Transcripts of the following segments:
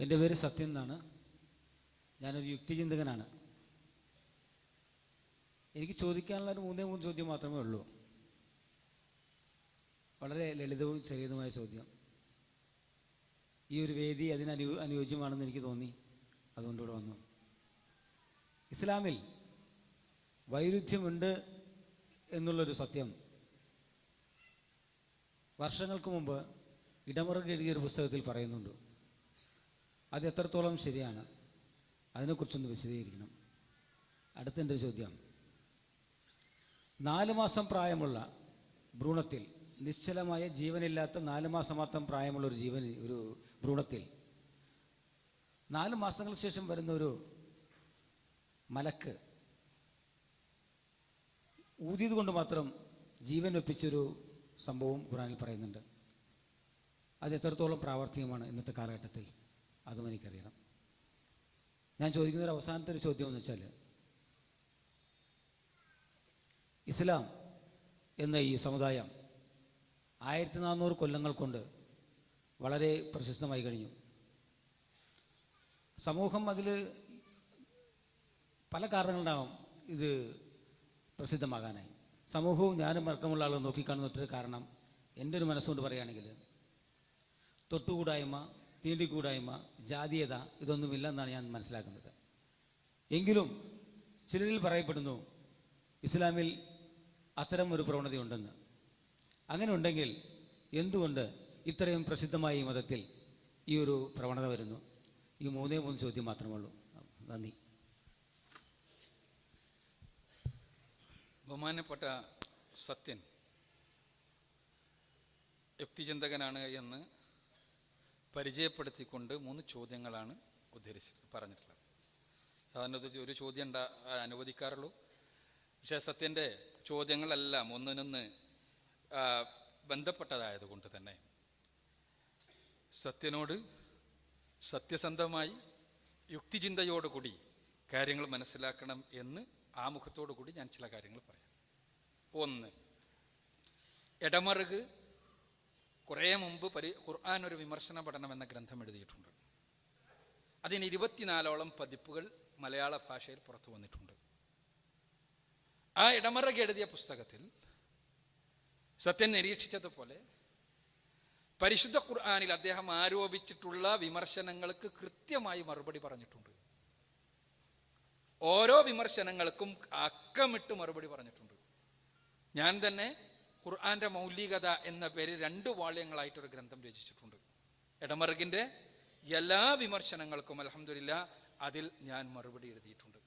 എന്റെ പേര് സത്യൻ എന്നാണ്. ഞാനൊരു യുക്തിചിന്തകനാണ്. എനിക്ക് ചോദിക്കാനുള്ള ഒരു മൂന്നേ മൂന്ന് ചോദ്യം മാത്രമേ ഉള്ളൂ. വളരെ ലളിതവും ചെറിയതുമായ ചോദ്യം. ഈ ഒരു വേദി അതിന് അനു അനുയോജ്യമാണെന്ന് എനിക്ക് തോന്നി. അതുകൊണ്ട് ഇവിടെ വന്നു. ഇസ്ലാമിൽ വൈരുദ്ധ്യമുണ്ട് എന്നുള്ളൊരു സത്യം. വർഷങ്ങൾക്ക് മുമ്പ് ഇടമുറകെഴുതിയ ഒരു പുസ്തകത്തിൽ പറയുന്നുണ്ട്. അത് എത്രത്തോളം ശരിയാണ്? അതിനെക്കുറിച്ചൊന്ന് വിശദീകരിക്കണം. അടുത്തെന്റെ ചോദ്യം. നാല് മാസം പ്രായമുള്ള ഭ്രൂണത്തിൽ നിശ്ചലമായ ജീവനില്ലാത്ത നാല് മാസം മാത്രം പ്രായമുള്ള ഒരു ജീവൻ ഒരു ഭ്രൂണത്തിൽ നാല് മാസങ്ങൾക്ക് ശേഷം വരുന്ന ഒരു മലക്ക് ഊതിയത് കൊണ്ട് മാത്രം ജീവൻ വെപ്പിച്ചൊരു സംഭവം ഖുറാനിൽ പറയുന്നുണ്ട്. അത് എത്രത്തോളം പ്രാവർത്തികമാണ് ഇന്നത്തെ കാലഘട്ടത്തിൽ? അതും എനിക്കറിയണം ഞാൻ ചോദിക്കുന്ന ഒരു അവസാനത്തെ ഒരു ചോദ്യം എന്ന് വെച്ചാൽ ഇസ്ലാം എന്ന ഈ സമുദായം ആയിരത്തി നാനൂറ് കൊല്ലങ്ങൾ കൊണ്ട് വളരെ പ്രശസ്തമായി കഴിഞ്ഞു. സമൂഹം അതിൽ പല കാരണങ്ങളുണ്ടാവും ഇത് പ്രസിദ്ധമാകാനായി. സമൂഹവും ഞാനും മറക്കമുള്ള ആളുകൾ നോക്കിക്കാണുന്ന ഒറ്റൊരു കാരണം എന്റെ ഒരു മനസ്സുകൊണ്ട് പറയുകയാണെങ്കിൽ തൊട്ടുകൂടായ്മ തീണ്ടിക്കൂടായ്മ ജാതീയത ഇതൊന്നുമില്ല എന്നാണ് ഞാൻ മനസ്സിലാക്കുന്നത്. എങ്കിലും ചിലരിൽ പറയപ്പെടുന്നു ഇസ്ലാമിൽ അത്തരം ഒരു പ്രവണതയുണ്ടെന്ന്. അങ്ങനെ ഉണ്ടെങ്കിൽ എന്തുകൊണ്ട് ഇത്രയും പ്രസിദ്ധമായ ഈ മതത്തിൽ ഈ ഒരു പ്രവണത വരുന്നു? ഈ മൂന്നേ മൂന്ന് ചോദ്യം മാത്രമേ ഉള്ളൂ. നന്ദി. ബഹുമാനപ്പെട്ട സത്യൻ യുക്തിചിന്തകനാണ് എന്ന് പരിചയപ്പെടുത്തിക്കൊണ്ട് മൂന്ന് ചോദ്യങ്ങളാണ് ഉദ്ധരിച്ചിട്ട് പറഞ്ഞിട്ടുള്ളത്. സാധാരണ ഒരു ചോദ്യം ഉണ്ടാ അനുവദിക്കാറുള്ളൂ. പക്ഷേ സത്യന്റെ ചോദ്യങ്ങളെല്ലാം ഒന്നിനൊന്ന് ബന്ധപ്പെട്ടതായതുകൊണ്ട് തന്നെ സത്യനോട് സത്യസന്ധമായി യുക്തിചിന്തയോടുകൂടി കാര്യങ്ങൾ മനസ്സിലാക്കണം എന്ന് ആമുഖത്തോടു കൂടി ഞാൻ ചില കാര്യങ്ങൾ പറയാം. ഒന്ന് ഇടമറുക് കുറേ മുമ്പ് പരി ഖുർആൻ ഒരു വിമർശന പഠനം എന്ന ഗ്രന്ഥം എഴുതിയിട്ടുണ്ട്. അതിന് ഇരുപത്തിനാലോളം പതിപ്പുകൾ മലയാള ഭാഷയിൽ പുറത്തു വന്നിട്ടുണ്ട്. ആ ഇടമറക് എഴുതിയ പുസ്തകത്തിൽ സത്യൻ നിരീക്ഷിച്ചതുപോലെ പരിശുദ്ധ ഖുർആാനിൽ അദ്ദേഹം ആരോപിച്ചിട്ടുള്ള വിമർശനങ്ങൾക്ക് കൃത്യമായി മറുപടി പറഞ്ഞിട്ടുണ്ട്. ഓരോ വിമർശനങ്ങൾക്കും അക്കമിട്ട് മറുപടി പറഞ്ഞിട്ടുണ്ട്. ഞാൻ തന്നെ ഖുർആന്റെ മൗലികത എന്ന പേര് രണ്ട് വാള്യങ്ങളായിട്ടൊരു ഗ്രന്ഥം രചിച്ചിട്ടുണ്ട്. ഇടമറുകിന്റെ എല്ലാ വിമർശനങ്ങൾക്കും അലഹമില്ല അതിൽ ഞാൻ മറുപടി എഴുതിയിട്ടുണ്ട്.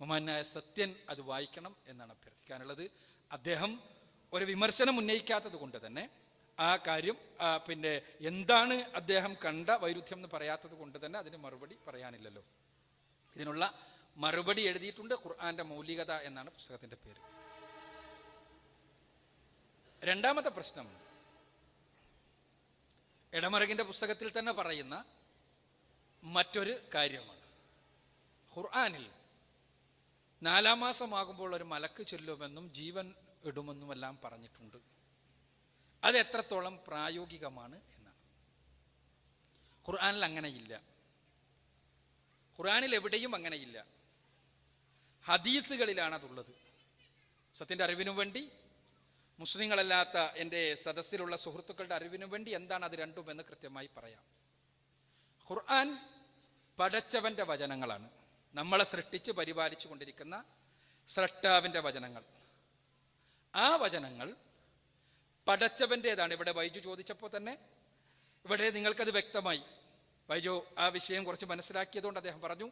മഹാനായ സത്യൻ അത് വായിക്കണം എന്നാണ് അഭ്യർത്ഥിക്കാനുള്ളത്. അദ്ദേഹം ഒരു വിമർശനം ഉന്നയിക്കാത്തത് കൊണ്ട് തന്നെ ആ കാര്യം പിന്നെ എന്താണ് അദ്ദേഹം കണ്ട വൈരുദ്ധ്യം എന്ന് പറയാത്തത് കൊണ്ട് തന്നെ അതിന് മറുപടി പറയാനില്ലല്ലോ. ഇതിനുള്ള മറുപടി എഴുതിയിട്ടുണ്ട് ഖുർആാന്റെ മൗലികത എന്നാണ് പുസ്തകത്തിന്റെ പേര്. രണ്ടാമത്തെ പ്രശ്നം. ഇടമറകിന്റെ പുസ്തകത്തിൽ തന്നെ പറയുന്ന മറ്റൊരു കാര്യമാണ്. ഖുർആാനിൽ നാലാം മാസമാകുമ്പോൾ ഒരു മലക്ക് ചൊല്ലുമെന്നും ജീവൻ ഇടുമെന്നുമെല്ലാം പറഞ്ഞിട്ടുണ്ട്. അത് എത്രത്തോളം പ്രായോഗികമാണ് എന്നാണ്. ഖുർആാനിൽ അങ്ങനെയില്ല. ഖുർആാനിൽ എവിടെയും അങ്ങനെയില്ല. ഹദീസുകളിലാണ് അതുള്ളത് സത്യന്റെ അറിവിനു വേണ്ടി മുസ്ലിങ്ങളല്ലാത്ത എന്റെ സദസ്സിലുള്ള സുഹൃത്തുക്കളുടെ അറിവിനു വേണ്ടി എന്താണ് അത് രണ്ടും എന്ന് കൃത്യമായി പറയാം. ഖുർആൻ പടച്ചവന്റെ വചനങ്ങളാണ്. നമ്മളെ സൃഷ്ടിച്ച് പരിപാലിച്ചു കൊണ്ടിരിക്കുന്ന സ്രഷ്ടാവിന്റെ വചനങ്ങൾ. ആ വചനങ്ങൾ പടച്ചവന്റേതാണ്. ഇവിടെ വൈജു ചോദിച്ചപ്പോൾ തന്നെ ഇവിടെ നിങ്ങൾക്കത് വ്യക്തമായി. വൈജു ആ വിഷയം കുറച്ച് മനസ്സിലാക്കിയതുകൊണ്ട് അദ്ദേഹം പറഞ്ഞു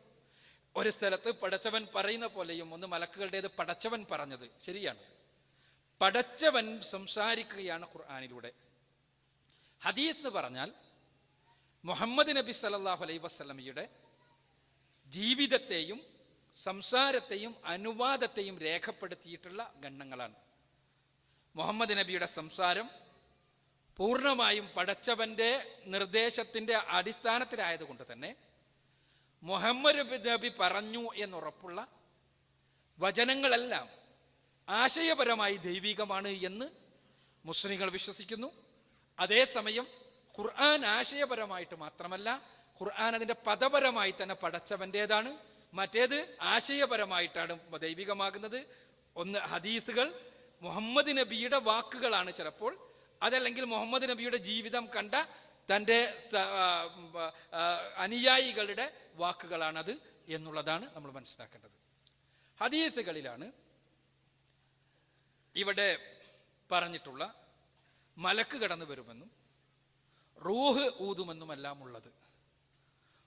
ഒരു സ്ഥലത്ത് പടച്ചവൻ പറയുന്ന പോലെയും ഒന്ന് മലക്കുകളുടേത് പടച്ചവൻ പറഞ്ഞത് ശരിയാണ്. പടച്ചവൻ സംസാരിക്കുകയാണ് ഖുർആാനിലൂടെ. ഹദീസ് എന്ന് പറഞ്ഞാൽ മുഹമ്മദ് നബി സല്ലല്ലാഹു അലൈ വസല്ലമയുടെ ജീവിതത്തെയും സംസാരത്തെയും അനുവാദത്തെയും രേഖപ്പെടുത്തിയിട്ടുള്ള ഗണ്ണങ്ങളാണ് മുഹമ്മദ് നബിയുടെ സംസാരം പൂർണമായും പടച്ചവന്റെ നിർദ്ദേശത്തിന്റെ അടിസ്ഥാനത്തിലായതുകൊണ്ട് തന്നെ മുഹമ്മദ് നബി പറഞ്ഞു എന്നുറപ്പുള്ള വചനങ്ങളെല്ലാം ആശയപരമായി ദൈവികമാണ് എന്ന് മുസ്ലിങ്ങൾ വിശ്വസിക്കുന്നു. അതേസമയം ഖുർആൻ ആശയപരമായിട്ട് മാത്രമല്ല ഖുർആൻ അതിന്റെ പദപരമായി തന്നെ പടച്ചവന്റേതാണ് മറ്റേത് ആശയപരമായിട്ടാണ് ദൈവികമാകുന്നത്. ഒന്ന് ഹദീസുകൾ. മുഹമ്മദ് നബിയുടെ വാക്കുകളാണ് ചിലപ്പോൾ. അതല്ലെങ്കിൽ മുഹമ്മദ് നബിയുടെ ജീവിതം കണ്ട തന്റെ അനുയായികളുടെ വാക്കുകളാണത് എന്നുള്ളതാണ് നമ്മൾ മനസ്സിലാക്കേണ്ടത്. ഹദീസുകളിലാണ് ഇവിടെ പറഞ്ഞിട്ടുള്ള മലക്ക് കടന്നു വരുമെന്നും റൂഹ് ഊതുമെന്നുമെല്ലാം ഉള്ളത്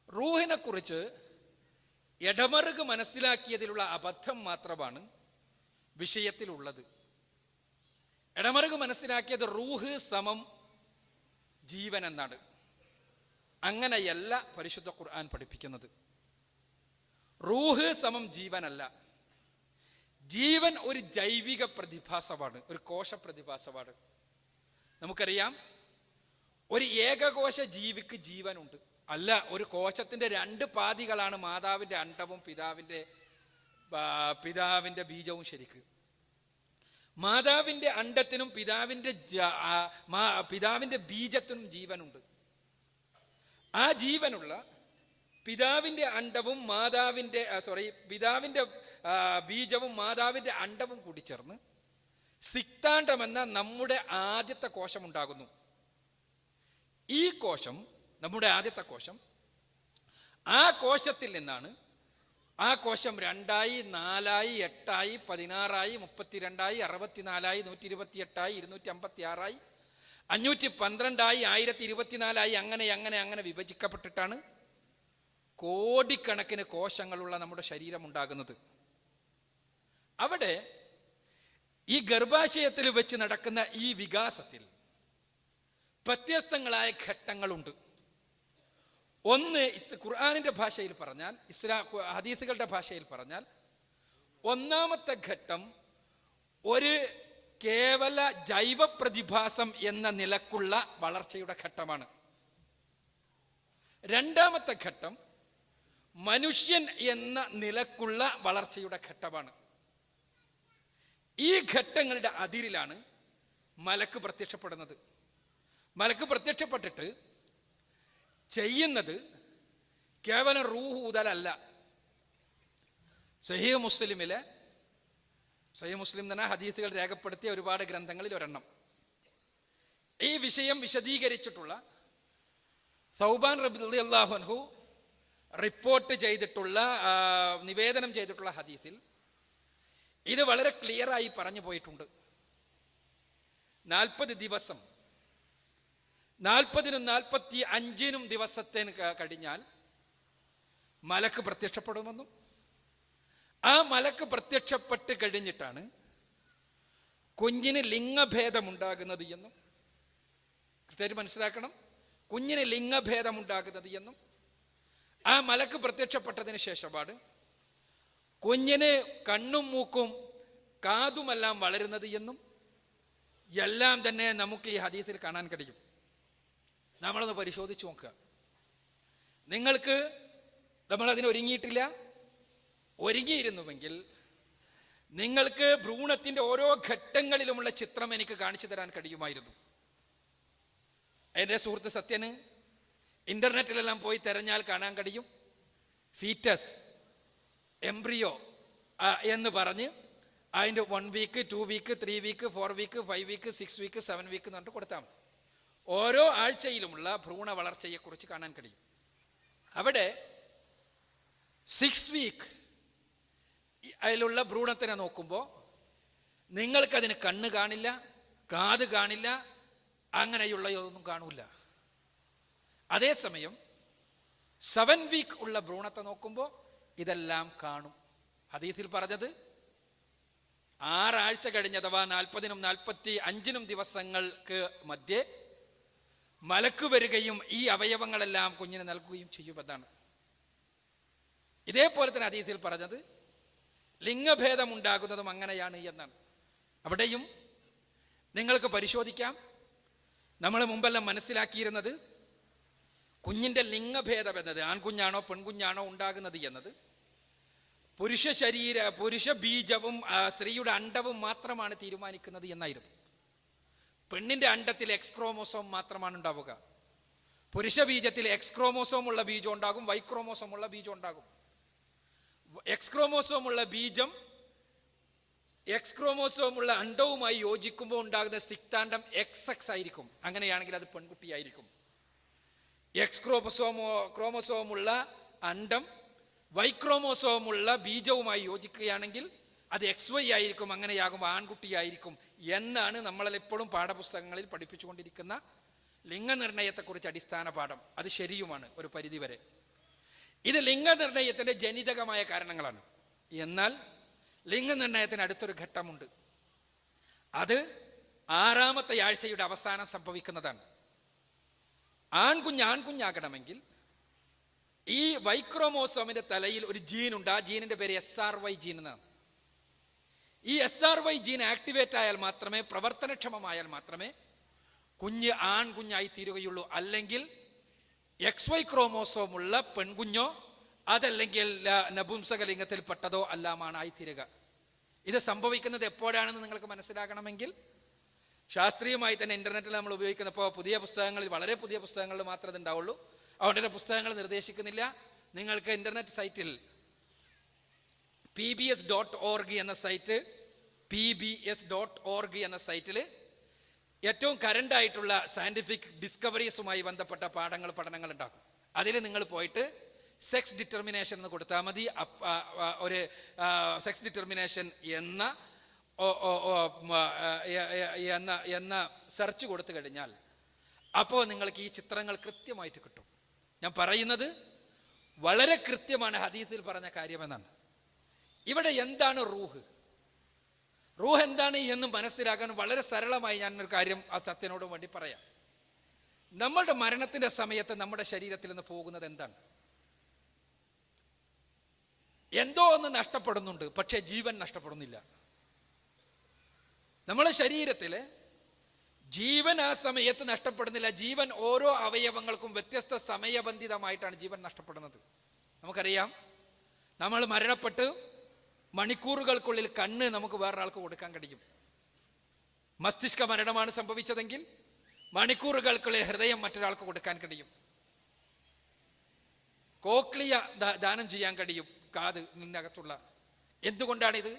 റൂഹിനെ കുറിച്ച് ഇടമറുക് മനസ്സിലാക്കിയതിലുള്ള അബദ്ധം മാത്രമാണ് വിഷയത്തിലുള്ളത്. എടമറുക് മനസ്സിലാക്കിയത് റൂഹ് സമം ജീവൻ എന്നാണ് അങ്ങനെയല്ല പരിശുദ്ധ ഖുർആൻ പഠിപ്പിക്കുന്നത്. റൂഹ് സമം ജീവനല്ല. ജീവൻ ഒരു ജൈവിക പ്രതിഭാസമാണ് ഒരു കോശ പ്രതിഭാസമാണ്. നമുക്കറിയാം ഒരു ഏകകോശ ജീവിക്ക് ജീവനുണ്ട്. അല്ല ഒരു കോശത്തിന്റെ രണ്ട് പാതികളാണ് മാതാവിന്റെ അണ്ടവും പിതാവിന്റെ പിതാവിന്റെ ബീജവും ശരിക്ക്. മാതാവിന്റെ അണ്ടത്തിനും പിതാവിന്റെ പിതാവിന്റെ ബീജത്തിനും ജീവനുണ്ട്. ആ ജീവനുള്ള പിതാവിന്റെ അണ്ടവും മാതാവിന്റെ സോറി പിതാവിന്റെ ബീജവും മാതാവിന്റെ അണ്ടവും കൂടി ചേർന്ന് സിക്താണ്ഡം എന്ന നമ്മുടെ ആദ്യത്തെ കോശം ഉണ്ടാകുന്നു ഈ കോശം നമ്മുടെ ആദ്യത്തെ കോശം ആ കോശത്തിൽ നിന്നാണ് ആ കോശം രണ്ടായി നാലായി എട്ടായി പതിനാറായി മുപ്പത്തിരണ്ടായി അറുപത്തിനാലായി നൂറ്റി ഇരുപത്തി എട്ടായി ഇരുന്നൂറ്റി അമ്പത്തി ആറായി അഞ്ഞൂറ്റി പന്ത്രണ്ടായി ആയിരത്തി ഇരുപത്തിനാലായി അങ്ങനെ അങ്ങനെ അങ്ങനെ വിഭജിക്കപ്പെട്ടിട്ടാണ് കോടിക്കണക്കിന് കോശങ്ങളുള്ള നമ്മുടെ ശരീരം ഉണ്ടാകുന്നത് അവിടെ ഈ ഗർഭാശയത്തിൽ വെച്ച് നടക്കുന്ന ഈ വികാസത്തിൽ വ്യത്യസ്തങ്ങളായ ഘട്ടങ്ങളുണ്ട്. ഒന്ന് ഖുർആാനിന്റെ ഭാഷയിൽ പറഞ്ഞാൽ ഇസ്ലാ ഹദീസുകളുടെ ഭാഷയിൽ പറഞ്ഞാൽ ഒന്നാമത്തെ ഘട്ടം ഒരു കേവല ജൈവ പ്രതിഭാസം എന്ന നിലക്കുള്ള വളർച്ചയുടെ ഘട്ടമാണ്. രണ്ടാമത്തെ ഘട്ടം മനുഷ്യൻ എന്ന നിലക്കുള്ള വളർച്ചയുടെ ഘട്ടമാണ്. ഈ ഘട്ടങ്ങളുടെ അതിരിലാണ് മലക്ക് പ്രത്യക്ഷപ്പെടുന്നത്. മലക്ക് പ്രത്യക്ഷപ്പെട്ടിട്ട് ചെയ്യുന്നത് കേവലം റൂഹ് ഊതലല്ല. സഹീഹ് മുസ്ലിമിലെ സഹീഹ് മുസ്ലിം തന്നെ ഹദീസുകൾ രേഖപ്പെടുത്തിയ ഒരുപാട് ഗ്രന്ഥങ്ങളിൽ ഒരെണ്ണം. ഈ വിഷയം വിശദീകരിച്ചിട്ടുള്ള സൗബാൻ റബി അള്ളാഹുൻഹു റിപ്പോർട്ട് ചെയ്തിട്ടുള്ള നിവേദനം ചെയ്തിട്ടുള്ള ഹദീസിൽ ഇത് വളരെ ക്ലിയറായി പറഞ്ഞു പോയിട്ടുണ്ട്. നാൽപ്പത് ദിവസം നാൽപ്പതിനും നാൽപ്പത്തി അഞ്ചിനും ദിവസത്തിന് ക- കഴിഞ്ഞാൽ മലക്ക് പ്രത്യക്ഷപ്പെടുമെന്നും ആ മലക്ക് പ്രത്യക്ഷപ്പെട്ട് കഴിഞ്ഞിട്ടാണ് കുഞ്ഞിന് ലിംഗഭേദമുണ്ടാകുന്നത് എന്നും കൃത്യമായിട്ട് മനസ്സിലാക്കണം കുഞ്ഞിന് ലിംഗഭേദമുണ്ടാകുന്നത് എന്നും ആ മലക്ക് പ്രത്യക്ഷപ്പെട്ടതിന് ശേഷമാണ് കുഞ്ഞിന് കണ്ണും മൂക്കും കാതുമെല്ലാം വളരുന്നത് എന്നും എല്ലാം തന്നെ നമുക്ക് ഈ ഹദീസിൽ കാണാൻ കഴിയും. നമ്മളൊന്ന് പരിശോധിച്ച് നോക്കുക. നിങ്ങൾക്ക് നമ്മൾ അതിന് ഒരുങ്ങിയിട്ടില്ല? ഒരുങ്ങിയിരുന്നുവെങ്കിൽ നിങ്ങൾക്ക് ഭ്രൂണത്തിന്റെ ഓരോ ഘട്ടങ്ങളിലുമുള്ള ചിത്രം എനിക്ക് കാണിച്ചു തരാൻ കഴിയുമായിരുന്നു. എന്റെ സുഹൃത്ത് സത്യന് ഇന്റർനെറ്റിലെല്ലാം പോയി തെരഞ്ഞാൽ കാണാൻ കഴിയും. ഫീറ്റസ് എംബ്രിയോ എന്ന് പറഞ്ഞ് അതിന്റെ one week two week three week four week five week six week seven week എന്ന് പറഞ്ഞിട്ട് കൊടുത്താൽ മതി. ഓരോ ആഴ്ചയിലുമുള്ള ഭ്രൂണ വളർച്ചയെക്കുറിച്ച് കാണാൻ കഴിയും. അവിടെ സിക്സ് വീക്ക് അതിലുള്ള ഭ്രൂണത്തിനെ നോക്കുമ്പോൾ നിങ്ങൾക്കതിന് കണ്ണ് കാണില്ല കാത് കാണില്ല അങ്ങനെയുള്ള ഒന്നും കാണൂല. അതേസമയം സെവൻ വീക്ക് ഉള്ള ഭ്രൂണത്തെ നോക്കുമ്പോൾ ഇതെല്ലാം കാണും. ഹദീസിൽ പറഞ്ഞത് ആറാഴ്ച കഴിഞ്ഞ് അഥവാ നാൽപ്പതിനും നാൽപ്പത്തി അഞ്ചിനും ദിവസങ്ങൾക്ക് മധ്യേ മലക്ക് വരികയും ഈ അവയവങ്ങളെല്ലാം കുഞ്ഞിന് നൽകുകയും ചെയ്യുമെന്നാണ് ഇതേപോലെ തന്നെ അതീതിയിൽ പറഞ്ഞത് ലിംഗഭേദം ഉണ്ടാകുന്നതും അങ്ങനെയാണ് എന്നാണ്. അവിടെയും നിങ്ങൾക്ക് പരിശോധിക്കാം. നമ്മൾ മുമ്പെല്ലാം മനസ്സിലാക്കിയിരുന്നത് കുഞ്ഞിന്റെ ലിംഗഭേദം എന്നത് ആൺകുഞ്ഞാണോ പെൺകുഞ്ഞാണോ ഉണ്ടാകുന്നത് എന്നത്. പുരുഷ ശരീര പുരുഷ ബീജവും സ്ത്രീയുടെ അണ്ടവും മാത്രമാണ് തീരുമാനിക്കുന്നത് എന്നായിരുന്നു. പെണ്ണിന്റെ അണ്ടത്തിൽ എക്സ്ക്രോമോസോം മാത്രമാണ് ഉണ്ടാവുക. പുരുഷ ബീജത്തിൽ എക്സ്ക്രോമോസോം ഉള്ള ബീജം ഉണ്ടാകും വൈക്രോമോസോം ഉള്ള ബീജം ഉണ്ടാകും. എക്സ്ക്രോമോസോം ഉള്ള ബീജം എക്സ്ക്രോമോസോം ഉള്ള അണ്ടവുമായി യോജിക്കുമ്പോൾ ഉണ്ടാകുന്ന സിക്താണ്ടം എക്സ് എക്സ് ആയിരിക്കും. അങ്ങനെയാണെങ്കിൽ അത് പെൺകുട്ടിയായിരിക്കും. എക്സ് ക്രോമസോമോ ക്രോമസോമുള്ള അണ്ടം വൈ ക്രോമോസോമുള്ള ബീജവുമായി യോജിക്കുകയാണെങ്കിൽ അത് എക്സ് വൈ ആയിരിക്കും അങ്ങനെയാകുമ്പോൾ ആൺകുട്ടിയായിരിക്കും എന്നാണ് നമ്മളെപ്പോഴും പാഠപുസ്തകങ്ങളിൽ പഠിപ്പിച്ചുകൊണ്ടിരിക്കുന്ന ലിംഗനിർണയത്തെക്കുറിച്ച് അടിസ്ഥാന പാഠം. അത് ശരിയുമാണ് ഒരു പരിധിവരെ. ഇത് ലിംഗനിർണയത്തിന്റെ ജനിതകമായ കാരണങ്ങളാണ്. എന്നാൽ ലിംഗനിർണയത്തിന് അടുത്തൊരു ഘട്ടമുണ്ട്. അത് ആറാമത്തെ ആഴ്ചയുടെ അവസാനം സംഭവിക്കുന്നതാണ്. ആൺകുഞ്ഞ് ആൺകുഞ്ഞാകണമെങ്കിൽ ഈ വൈക്രോമോസോമിന്റെ തലയിൽ ഒരു ജീൻ ഉണ്ട്. ആ ജീനിന്റെ പേര് എസ് ആർ വൈ ജീൻ എന്നാണ്. ഈ S R Y gene activate ആയാൽ മാത്രമേ പ്രവർത്തനക്ഷമമായാൽ മാത്രമേ കുഞ്ഞ് ആൺകുഞ്ഞായി തീരുകയുള്ളൂ. അല്ലെങ്കിൽ എക്സ് വൈ ക്രോമോസോം ഉള്ള പെൺകുഞ്ഞോ അതല്ലെങ്കിൽ ല- നപുംസകലിംഗത്തിൽപ്പെട്ടതോ ആയി തീരുക ഇത് സംഭവിക്കുന്നത് എപ്പോഴാണെന്ന് നിങ്ങൾക്ക് മനസ്സിലാകണമെങ്കിൽ ശാസ്ത്രീയമായി തന്നെ ഇന്റർനെറ്റിൽ നമ്മൾ ഉപയോഗിക്കുന്ന ഇപ്പോൾ പുതിയ പുസ്തകങ്ങളിൽ വളരെ പുതിയ പുസ്തകങ്ങളിൽ മാത്രമേ ഉണ്ടാവുള്ളൂ. അതുകൊണ്ട് തന്നെ പുസ്തകങ്ങൾ നിർദ്ദേശിക്കുന്നില്ല. നിങ്ങൾക്ക് ഇന്റർനെറ്റ് സൈറ്റിൽ P B S dot org എന്ന site P B S dot org എന്ന സൈറ്റിൽ ഏറ്റവും കറണ്ട് ആയിട്ടുള്ള സയന്റിഫിക് ഡിസ്കവറീസുമായി ബന്ധപ്പെട്ട പാഠങ്ങൾ പഠനങ്ങൾ ഉണ്ടാക്കും. അതിൽ നിങ്ങൾ പോയിട്ട് സെക്സ് ഡിറ്റർമിനേഷൻ എന്ന് കൊടുത്താൽ മതി. ഒരു സെക്സ് ഡിറ്റർമിനേഷൻ എന്ന എന്ന എന്ന സെർച്ച് കൊടുത്തു കഴിഞ്ഞാൽ അപ്പോൾ നിങ്ങൾക്ക് ഈ ചിത്രങ്ങൾ കൃത്യമായിട്ട് കിട്ടും. ഞാൻ പറയുന്നത് വളരെ കൃത്യമാണ് ഹദീസിൽ പറഞ്ഞ കാര്യം എന്നാണ് ഇവിടെ എന്താണ് റൂഹ്? റൂഹ് എന്താണ് എന്ന് മനസ്സിലാക്കാൻ വളരെ സരളമായി ഞാൻ ഒരു കാര്യം ആ സത്യനോട് വേണ്ടി പറയാം. നമ്മളുടെ മരണത്തിന്റെ സമയത്ത് നമ്മുടെ ശരീരത്തിൽ നിന്ന് പോകുന്നത് എന്താണ്? എന്തോ ഒന്ന് നഷ്ടപ്പെടുന്നുണ്ട് പക്ഷേ ജീവൻ നഷ്ടപ്പെടുന്നില്ല. നമ്മുടെ ശരീരത്തിൽ ജീവൻ ആ സമയത്ത് നഷ്ടപ്പെടുന്നില്ല. ജീവൻ ഓരോ അവയവങ്ങൾക്കും വ്യത്യസ്ത സമയബന്ധിതമായിട്ടാണ് ജീവൻ നഷ്ടപ്പെടുന്നത്. നമുക്കറിയാം നമ്മൾ മരണപ്പെട്ട് മണിക്കൂറുകൾക്കുള്ളിൽ കണ്ണ് നമുക്ക് വേറൊരാൾക്ക് കൊടുക്കാൻ കഴിയും. മസ്തിഷ്ക മരണമാണ് സംഭവിച്ചതെങ്കിൽ മണിക്കൂറുകൾക്കുള്ളിൽ ഹൃദയം മറ്റൊരാൾക്ക് കൊടുക്കാൻ കഴിയും. കോക്ലിയ ദാനം ചെയ്യാൻ കഴിയും കാത് നിന്നകത്തുള്ള. എന്തുകൊണ്ടാണിത്?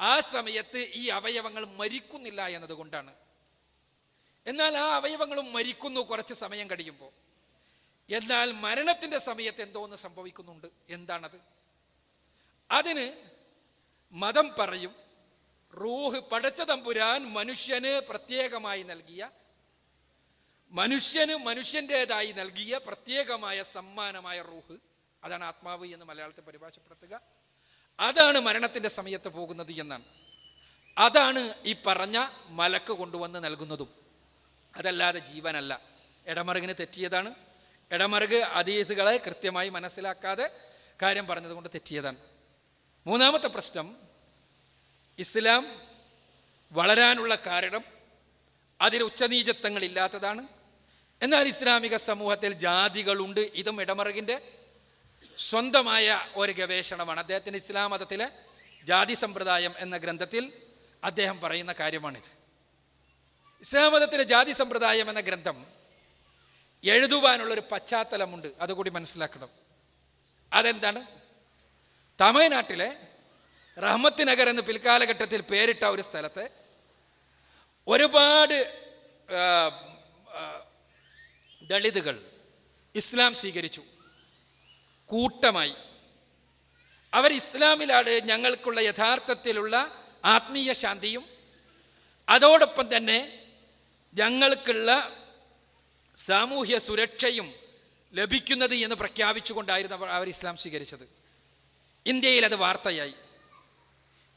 ആ സമയത്ത് ഈ അവയവങ്ങൾ മരിക്കുന്നില്ല എന്നതുകൊണ്ടാണ്. എന്നാൽ ആ അവയവങ്ങളും മരിക്കുന്നു കുറച്ച് സമയം കഴിയുമ്പോൾ. എന്നാൽ മരണത്തിന്റെ സമയത്ത് എന്തോ ഒന്ന് സംഭവിക്കുന്നുണ്ട്. എന്താണത്? അതിന് മതം പറയും റൂഹ് പടച്ച തമ്പുരാൻ മനുഷ്യന് പ്രത്യേകമായി നൽകിയ മനുഷ്യന് മനുഷ്യന്റെതായി നൽകിയ പ്രത്യേകമായ സമ്മാനമായ റൂഹ് അതാണ് ആത്മാവ് എന്ന് മലയാളത്തിൽ പരിഭാഷപ്പെടുത്തുക. അതാണ് മരണത്തിന്റെ സമയത്ത് പോകുന്നത് എന്നാണ്. അതാണ് ഈ പറഞ്ഞ മലക്ക് കൊണ്ടുവന്ന് നൽകുന്നതും. അതല്ലാതെ ജീവനല്ല. ഇടമറുകിന് തെറ്റിയതാണ്. ഇടമറുക് അതീതുകളെ കൃത്യമായി മനസ്സിലാക്കാതെ കാര്യം പറഞ്ഞതുകൊണ്ട് തെറ്റിയതാണ്. മൂന്നാമത്തെ പ്രശ്നം ഇസ്ലാം വളരാനുള്ള കാരണം അതിൽ അതിന് ഉച്ചനീചത്വങ്ങളില്ലാത്തതാണ്. എന്നാൽ ഇസ്ലാമിക സമൂഹത്തിൽ ജാതികളുണ്ട്. ഇതും ഇടമറുകിന്റെ സ്വന്തമായ ഒരു ഗവേഷണമാണ്. അദ്ദേഹത്തിന്റെ ഇസ്ലാം മതത്തിലെ ജാതി സമ്പ്രദായം എന്ന ഗ്രന്ഥത്തിൽ അദ്ദേഹം പറയുന്ന കാര്യമാണിത്. ഇസ്ലാം മതത്തിലെ ജാതി സമ്പ്രദായം എന്ന ഗ്രന്ഥം എഴുതുവാനുള്ളൊരു പശ്ചാത്തലമുണ്ട്. അതുകൂടി മനസ്സിലാക്കണം. അതെന്താണ്? തമിഴ്നാട്ടിലെ റഹ്മത്ത് നഗർ എന്ന് പിൽക്കാലഘട്ടത്തിൽ പേരിട്ട ഒരു സ്ഥലത്ത് ഒരുപാട് ദളിതുകൾ ഇസ്ലാം സ്വീകരിച്ചു. കൂട്ടമായി. അവർ ഇസ്ലാമിലാണ് ഞങ്ങൾക്കുള്ള യഥാർത്ഥത്തിലുള്ള ആത്മീയ ശാന്തിയും അതോടൊപ്പം തന്നെ ഞങ്ങൾക്കുള്ള സാമൂഹ്യ സുരക്ഷയും ലഭിക്കുന്നത് എന്ന് പ്രഖ്യാപിച്ചുകൊണ്ടായിരുന്നു അവർ- ഇസ്ലാം സ്വീകരിച്ചത്. ഇന്ത്യയിൽ അത് വാർത്തയായി.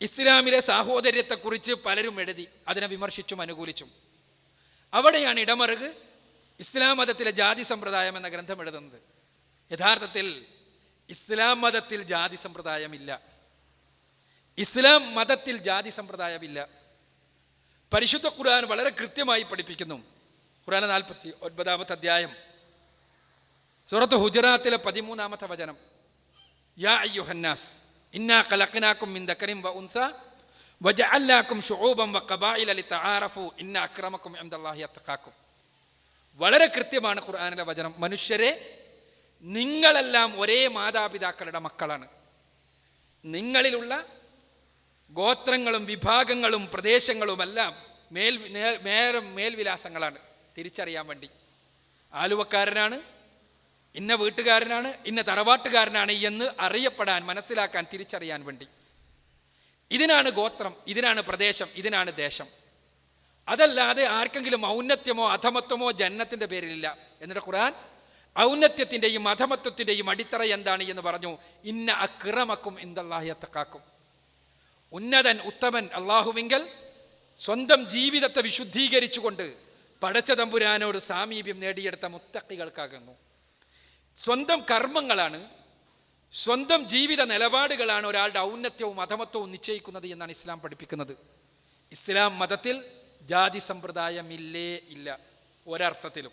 ഇസ്ലാമിലെ സാഹോദര്യത്തെക്കുറിച്ച് പലരും എഴുതി അതിനെ വിമർശിച്ചും അനുകൂലിച്ചും. അവിടെയാണ് ഇടമറുക് ഇസ്ലാം മതത്തിലെ ജാതി സമ്പ്രദായം എന്ന ഗ്രന്ഥം എഴുതുന്നത്. യഥാർത്ഥത്തിൽ ഇസ്ലാം മതത്തിൽ ജാതി സമ്പ്രദായമില്ല. ഇസ്ലാം മതത്തിൽ ജാതി സമ്പ്രദായമില്ല. പരിശുദ്ധ ഖുർആൻ വളരെ കൃത്യമായി പഠിപ്പിക്കുന്നു. ഖുർആൻ നാൽപ്പത്തി ഒൻപതാമത്തെ അധ്യായം. സൂറത്ത് ഹുജറാത്തിലെ പതിമൂന്നാമത്തെ വചനം. യാ അയ്യുഹന്നാസ് ഇന്നാ കലക്കനാക്കും ദക്കറിൻ വ ഉൻസ അല്ലാക്കും ഷുഊബം വ ഖബായില ലിതആറഫു ഇന്ന അക്രമക്കും ഇൻദല്ലാഹി അത്ഖാക്കും. വളരെ കൃത്യമാണ് ഖുർആനിലെ വചനം. മനുഷ്യരെ നിങ്ങളെല്ലാം ഒരേ മാതാപിതാക്കളുടെ മക്കളാണ്. നിങ്ങളിലുള്ള ഗോത്രങ്ങളും വിഭാഗങ്ങളും പ്രദേശങ്ങളുമെല്ലാം മേൽ നേരം മേൽവിലാസങ്ങളാണ്. തിരിച്ചറിയാൻ വേണ്ടി. ആലുവക്കാരനാണ് ഇന്ന വീട്ടുകാരനാണ് ഇന്ന തറവാട്ടുകാരനാണ് എന്ന് അറിയപ്പെടാൻ മനസ്സിലാക്കാൻ തിരിച്ചറിയാൻ വേണ്ടി. ഇതിനാണ് ഗോത്രം ഇതിനാണ് പ്രദേശം ഇതിനാണ് ദേശം. അതല്ലാതെ ആർക്കെങ്കിലും ഔന്നത്യമോ അധമത്വമോ ജന്നത്തിന്റെ പേരിലില്ല. എന്നിട്ട് ഖുർആൻ ഔന്നത്യത്തിന്റെയും അധമത്വത്തിന്റെയും അടിത്തറ എന്താണ് എന്ന് പറഞ്ഞു? ഇന്ന അക്രമക്കും ഇന്ദല്ലാഹിയത്തക്കാക്കും ഉന്നതൻ ഉത്തമൻ അള്ളാഹുവിങ്കൽ സ്വന്തം ജീവിതത്തെ വിശുദ്ധീകരിച്ചുകൊണ്ട് പടച്ച തമ്പുരാനോട് സാമീപ്യം നേടിയെടുത്ത മുത്തക്കികൾക്കാകുന്നു. സ്വന്തം കർമ്മങ്ങളാണ് സ്വന്തം ജീവിത നിലപാടുകളാണ് ഒരാളുടെ ഔന്നത്യവും അധമത്വവും നിശ്ചയിക്കുന്നത് എന്നാണ് ഇസ്ലാം പഠിപ്പിക്കുന്നത്. ഇസ്ലാം മതത്തിൽ ജാതി സമ്പ്രദായം ഇല്ലേ ഇല്ല. ഒരർത്ഥത്തിലും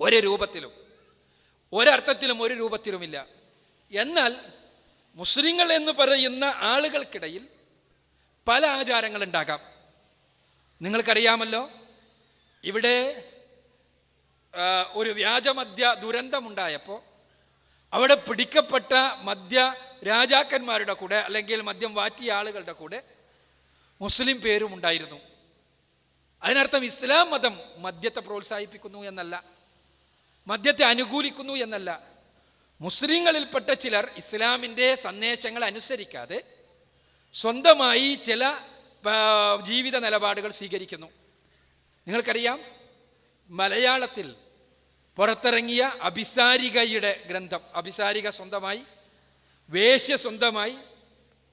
ഒരു രൂപത്തിലും ഒരർത്ഥത്തിലും ഒരു രൂപത്തിലുമില്ല. എന്നാൽ മുസ്ലിങ്ങൾ എന്ന് പറയുന്ന ആളുകൾക്കിടയിൽ പല ആചാരങ്ങളുണ്ടാകാം. നിങ്ങൾക്കറിയാമല്ലോ ഇവിടെ ഒരു വ്യാജമദ്യ ദുരന്തമുണ്ടായപ്പോൾ അവിടെ പിടിക്കപ്പെട്ട മദ്യ രാജാക്കന്മാരുടെ കൂടെ അല്ലെങ്കിൽ മദ്യം വാറ്റിയ ആളുകളുടെ കൂടെ മുസ്ലിം പേരും ഉണ്ടായിരുന്നു. അതിനർത്ഥം ഇസ്ലാം മതം മദ്യത്തെ പ്രോത്സാഹിപ്പിക്കുന്നു എന്നല്ല മദ്യത്തെ അനുകൂലിക്കുന്നു എന്നല്ല മുസ്ലിങ്ങളിൽപ്പെട്ട ചിലർ ഇസ്ലാമിന്റെ സന്ദേശങ്ങൾ അനുസരിക്കാതെ സ്വന്തമായി ചില ജീവിത നിലപാടുകൾ സ്വീകരിക്കുന്നു. നിങ്ങൾക്കറിയാം മലയാളത്തിൽ പുറത്തിറങ്ങിയ അഭിസാരികയുടെ ഗ്രന്ഥം അഭിസാരിക സ്വന്തമായി വേഷ്യ സ്വന്തമായി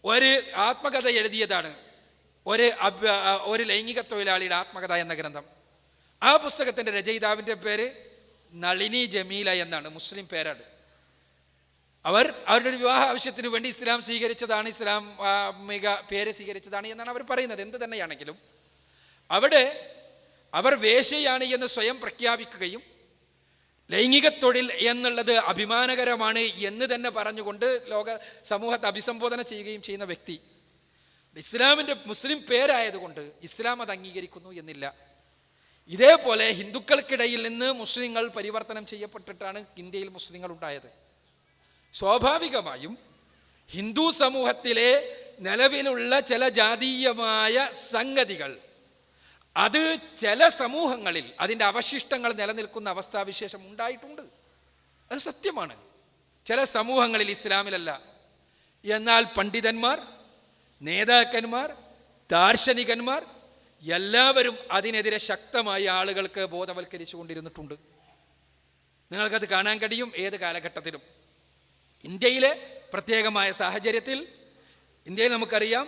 ഒരു ആത്മകഥ എഴുതിയതാണ്. ഒരു ഒരു ലൈംഗിക തൊഴിലാളിയുടെ ആത്മകഥ എന്ന ഗ്രന്ഥം. ആ പുസ്തകത്തിന്റെ രചയിതാവിന്റെ പേര് നളിനി ജമീല എന്നാണ് മുസ്ലിം പേരാണ്. അവർ അവരുടെ ഒരു വിവാഹ ആവശ്യത്തിന് വേണ്ടി ഇസ്ലാം സ്വീകരിച്ചതാണ് ഇസ്ലാം മിക പേര് സ്വീകരിച്ചതാണ് എന്നാണ് അവർ പറയുന്നത്. എന്ത് തന്നെയാണെങ്കിലും അവിടെ അവർ വേശ്യയാണ് എന്ന് സ്വയം പ്രഖ്യാപിക്കുകയും ലൈംഗിക തൊഴിൽ എന്നുള്ളത് അഭിമാനകരമാണ് എന്ന് തന്നെ പറഞ്ഞുകൊണ്ട് ലോക സമൂഹത്തെ അഭിസംബോധന ചെയ്യുകയും ചെയ്യുന്ന വ്യക്തി. ഇസ്ലാമിന്റെ മുസ്ലിം പേരായതുകൊണ്ട് ഇസ്ലാം അത് അംഗീകരിക്കുന്നു എന്നില്ല. ഇതേപോലെ ഹിന്ദുക്കൾക്കിടയിൽ നിന്ന് മുസ്ലിങ്ങൾ പരിവർത്തനം ചെയ്യപ്പെട്ടിട്ടാണ് ഇന്ത്യയിൽ മുസ്ലിങ്ങൾ ഉണ്ടായത് സ്വാഭാവികമായും ഹിന്ദു സമൂഹത്തിലെ നിലവിലുള്ള ചില ജാതീയമായ സംഗതികൾ അത് ചില സമൂഹങ്ങളിൽ അതിന്റെ അവശിഷ്ടങ്ങൾ നിലനിൽക്കുന്ന അവസ്ഥാവിശേഷം ഉണ്ടായിട്ടുണ്ട്. അത് സത്യമാണ്. ചില സമൂഹങ്ങളിൽ ഇസ്ലാമിലല്ല. എന്നാൽ പണ്ഡിതന്മാർ നേതാക്കന്മാർ ദാർശനികന്മാർ എല്ലാവരും അതിനെതിരെ ശക്തമായി ആളുകൾക്ക് ബോധവൽക്കരിച്ചു കൊണ്ടിരുന്നിട്ടുണ്ട് നിങ്ങൾക്കത് കാണാൻ കഴിയും ഏത് കാലഘട്ടത്തിലും. ഇന്ത്യയിലെ പ്രത്യേകമായ സാഹചര്യത്തിൽ ഇന്ത്യയിൽ നമുക്കറിയാം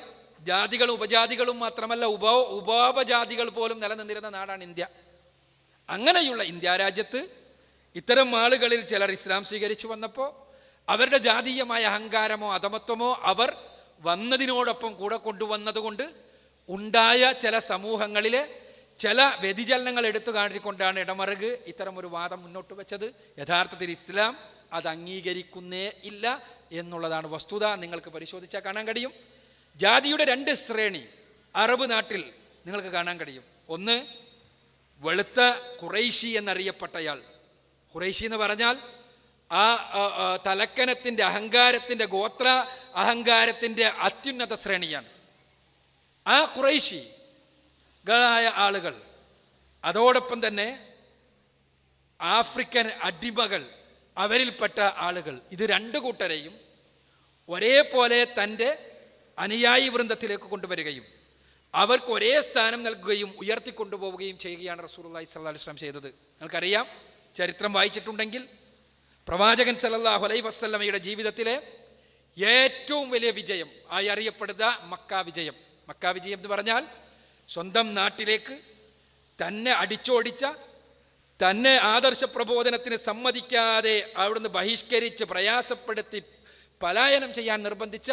ജാതികളും ഉപജാതികളും മാത്രമല്ല ഉപ ഉപോപജാതികൾ പോലും നിലനിന്നിരുന്ന നാടാണ് ഇന്ത്യ. അങ്ങനെയുള്ള ഇന്ത്യ രാജ്യത്ത് ഇത്തരം ആളുകളിൽ ചിലർ ഇസ്ലാം സ്വീകരിച്ചു വന്നപ്പോൾ അവരുടെ ജാതീയമായ അഹങ്കാരമോ അധമത്വമോ അവർ വന്നതിനോടൊപ്പം കൂടെ കൊണ്ടുവന്നതുകൊണ്ട് ഉണ്ടായ ചില സമൂഹങ്ങളിലെ ചില വ്യതിചലനങ്ങൾ എടുത്തു കാണിക്കൊണ്ടാണ് ഇടമറുക് ഇത്തരം ഒരു വാദം മുന്നോട്ട് വെച്ചത്. യഥാർത്ഥത്തിൽ ഇസ്ലാം അത് അംഗീകരിക്കുന്നേ ഇല്ല എന്നുള്ളതാണ് വസ്തുത. നിങ്ങൾക്ക് പരിശോധിച്ചാൽ കാണാൻ കഴിയും. ജാതിയുടെ രണ്ട് ശ്രേണി അറബ് നാട്ടിൽ നിങ്ങൾക്ക് കാണാൻ കഴിയും. ഒന്ന് വെളുത്ത ഖുറൈശി എന്നറിയപ്പെട്ടയാൾ. ഖുറൈശി എന്ന് പറഞ്ഞാൽ ആ തലക്കനത്തിന്റെ അഹങ്കാരത്തിന്റെ ഗോത്ര അഹങ്കാരത്തിന്റെ അത്യുന്നത ശ്രേണിയാണ്. ആ ഖുറൈശികളായ ആളുകൾ അതോടൊപ്പം തന്നെ ആഫ്രിക്കൻ അടിമകൾ അവരിൽപ്പെട്ട ആളുകൾ. ഇത് രണ്ട് കൂട്ടരെയും ഒരേപോലെ തന്റെ അനുയായി വൃന്ദത്തിലേക്ക് കൊണ്ടുവരികയും അവർക്ക് ഒരേ സ്ഥാനം നൽകുകയും ഉയർത്തിക്കൊണ്ടുപോവുകയും ചെയ്യുകയാണ് സ്വല്ലല്ലാഹു അലൈഹി വസല്ലം ചെയ്തത്. നിങ്ങൾക്കറിയാം ചരിത്രം വായിച്ചിട്ടുണ്ടെങ്കിൽ പ്രവാചകൻ സല്ലല്ലാഹു അലൈഹി വസ്ലമയുടെ ജീവിതത്തിലെ ഏറ്റവും വലിയ വിജയം ആയി അറിയപ്പെടുന്ന മക്ക വിജയം. മക്ക വിജയം എന്ന് പറഞ്ഞാൽ സ്വന്തം നാട്ടിലേക്ക് തന്നെ അടിച്ചോടിച്ച തന്നെ ആദർശ പ്രബോധനത്തിന് സമ്മതിക്കാതെ അവിടുന്ന് ബഹിഷ്കരിച്ച് പ്രയാസപ്പെടുത്തി പലായനം ചെയ്യാൻ നിർബന്ധിച്ച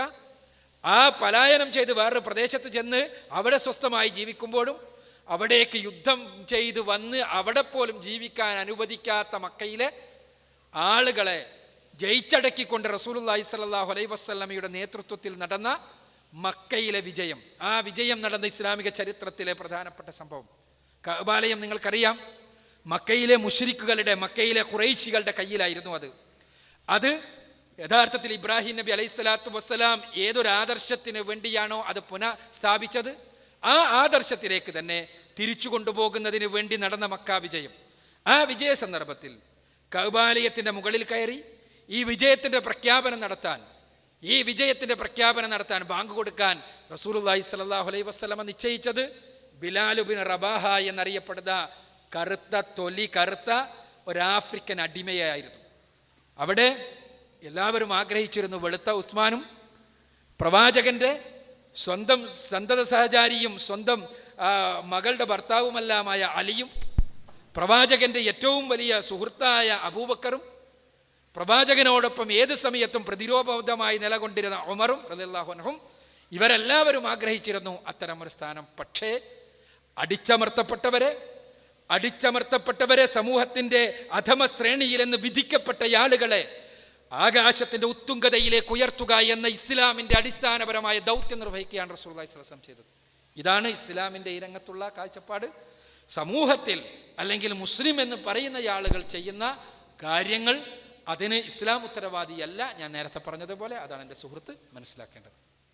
ആ പലായനം ചെയ്ത് വേറൊരു പ്രദേശത്ത് ചെന്ന് അവിടെ സ്വസ്ഥമായി ജീവിക്കുമ്പോഴും അവിടേക്ക് യുദ്ധം ചെയ്ത് വന്ന് അവിടെ പോലും ജീവിക്കാൻ അനുവദിക്കാത്ത മക്കയിലെ ആളുകളെ ജയിച്ചടക്കിക്കൊണ്ട് റസൂലുള്ളാഹി സ്വല്ലല്ലാഹു അലൈ വസല്ലമയുടെ നേതൃത്വത്തിൽ നടന്ന മക്കയിലെ വിജയം. ആ വിജയം നടന്ന ഇസ്ലാമിക ചരിത്രത്തിലെ പ്രധാനപ്പെട്ട സംഭവം. കബാലയം നിങ്ങൾക്കറിയാം. മക്കയിലെ മുഷരിക്കുകളുടെ മക്കയിലെ കുറേശികളുടെ കയ്യിലായിരുന്നു അത്. അത് യഥാർത്ഥത്തിൽ ഇബ്രാഹിം നബി അലൈഹി സ്വലാത്തു വസ്സലാം ഏതൊരു ആദർശത്തിന് വേണ്ടിയാണോ അത് പുനഃസ്ഥാപിച്ചത്? ആ ആദർശത്തിലേക്ക് തന്നെ തിരിച്ചു കൊണ്ടുപോകുന്നതിന് വേണ്ടി നടന്ന മക്ക വിജയം. ആ വിജയ സന്ദർഭത്തിൽ കൗബാലയത്തിന്റെ മുകളിൽ കയറി ഈ വിജയത്തിന്റെ പ്രഖ്യാപനം നടത്താൻ ഈ വിജയത്തിന്റെ പ്രഖ്യാപനം നടത്താൻ ബാങ്ക് കൊടുക്കാൻ റസൂലുള്ളാഹി സ്വല്ലല്ലാഹു അലൈഹി വസ്ലമ നിശ്ചയിച്ചത് ബിലാലുബിൻ റബാഹ എന്നറിയപ്പെടുന്ന കറുത്ത തൊലി കറുത്ത ഒരു ആഫ്രിക്കൻ അടിമയായിരുന്നു. അവിടെ എല്ലാവരും ആഗ്രഹിച്ചിരുന്നു വെളുത്ത ഉസ്മാനും പ്രവാചകന്റെ സ്വന്തം സന്തത സഹചാരിയും സ്വന്തം മകളുടെ ഭർത്താവുമെല്ലാമായ അലിയും പ്രവാചകന്റെ ഏറ്റവും വലിയ സുഹൃത്തായ അബൂബക്കറും പ്രവാചകനോടൊപ്പം ഏത് സമയത്തും പ്രതിരോധമായി നിലകൊണ്ടിരുന്ന ഉമറും റളിയല്ലാഹുഅൻഹും ഇവരെല്ലാവരും ആഗ്രഹിച്ചിരുന്നു അത്തരം ഒരു സ്ഥാനം. പക്ഷേ അടിച്ചമർത്തപ്പെട്ടവരെ അടിച്ചമർത്തപ്പെട്ടവരെ സമൂഹത്തിന്റെ അധമ ശ്രേണിയിലെന്ന് വിധിക്കപ്പെട്ട ആളുകളെ ആകാശത്തിന്റെ ഉത്തുംഗതയിലേക്ക് ഉയർത്തുക എന്ന ഇസ്ലാമിന്റെ അടിസ്ഥാനപരമായ ദൗത്യം നിർവഹിക്കുകയാണ് വസ്ലം ചെയ്തത്. ഇതാണ് ഇസ്ലാമിന്റെ ഈ രംഗത്തുള്ള കാഴ്ചപ്പാട്. സമൂഹത്തിൽ അല്ലെങ്കിൽ മുസ്ലിം എന്ന് പറയുന്ന ആളുകൾ ചെയ്യുന്ന കാര്യങ്ങൾ അതിന് ഇസ്ലാം ഉത്തരവാദിയല്ല. ഞാൻ നേരത്തെ പറഞ്ഞതുപോലെ അതാണ് എന്റെ സുഹൃത്ത് മനസ്സിലാക്കേണ്ടത്.